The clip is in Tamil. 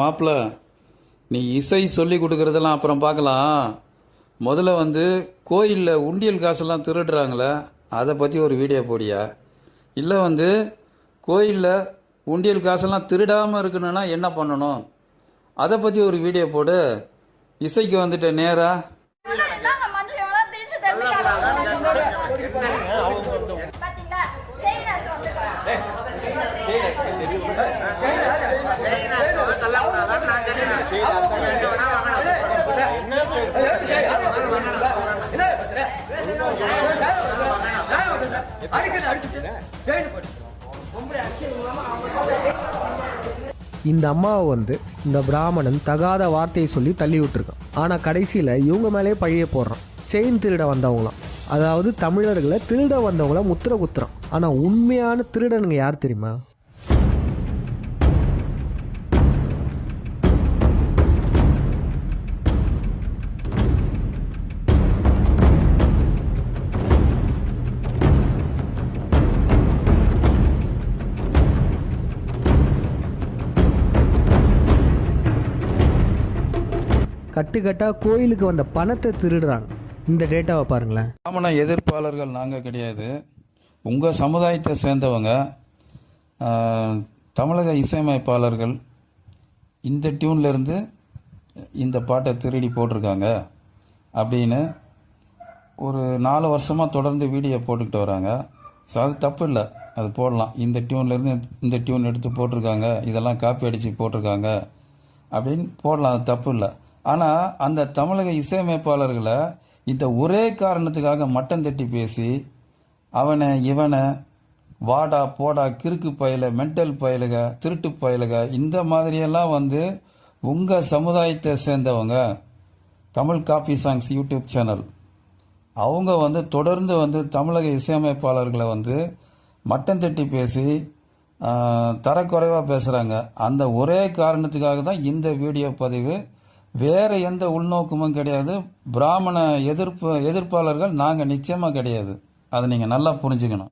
மாப்பிள்ள நீ இசை சொல்லி கொடுக்குறதெல்லாம் அப்புறம் பார்க்கலாம். முதல்ல வந்து கோயிலில் உண்டியல் காசெல்லாம் திருடுறாங்களே அதை பற்றி ஒரு வீடியோ போடியா? இல்லை வந்து கோயிலில் உண்டியல் காசெல்லாம் திருடாமல் இருக்கணும்னா என்ன பண்ணணும்? அதை பற்றி ஒரு வீடியோ போடு. இசைக்கு வந்துட்டு நேராக இந்த அம்மாவை வந்து இந்த பிராமணன் தகாத வார்த்தையை சொல்லி தள்ளி விட்டுருக்கான் ஆனால் கடைசியில் இவங்க மேலே பழிய போடுறான். செயின் திருட வந்தவங்களாம். அதாவது தமிழர்களை திருட வந்தவங்கள முத்திர குத்துறான். ஆனால் உண்மையான திருடனுங்க யார் தெரியுமா? கட்டுக்கட்டாக கோயிலுக்கு வந்த பணத்தை திருடுறாங்க. இந்த டேட்டாவை பாருங்களேன். ஆமாம் எதிர்ப்பாளர்கள் நாங்கள் கிடையாது. உங்கள் சமுதாயத்தை சேர்ந்தவங்க தமிழக இசையமைப்பாளர்கள் இந்த டியூன்லேருந்து இந்த பாட்டை திருடி போட்டிருக்காங்க அப்படின்னு ஒரு நாலு வருஷமாக தொடர்ந்து வீடியோ போட்டுக்கிட்டு வராங்க. ஸோ அது தப்பு இல்லை. அது போடலாம். இந்த டியூன்லேருந்து இந்த டியூன் எடுத்து போட்டிருக்காங்க. இதெல்லாம் காப்பி அடித்து போட்டிருக்காங்க அப்படின்னு போடலாம். அது தப்பு இல்லை. ஆனால் அந்த தமிழக இசையமைப்பாளர்களை இந்த ஒரே காரணத்துக்காக மட்டம் தட்டி பேசி அவனை இவனை வாடா போடா கிறுக்கு பயல மென்டல் பயலுக திருட்டு பயலுக இந்த மாதிரியெல்லாம் வந்து உங்கள் சமுதாயத்தை சேர்ந்தவங்க Tamil copy songs YouTube channel அவங்க வந்து தொடர்ந்து வந்து தமிழக இசையமைப்பாளர்களை வந்து மட்டம் தட்டி பேசி தரக்குறைவாக பேசுகிறாங்க அந்த ஒரே காரணத்துக்காக தான் இந்த வீடியோ பதிவு வேற எந்த உள்நோக்கமும் கிடையாது. பிராமண எதிர்ப்பு எதிர்ப்பாளர்கள் நாங்கள் நிச்சயமாக கிடையாது. அதை நீங்கள் நல்லா புரிஞ்சுக்கணும்.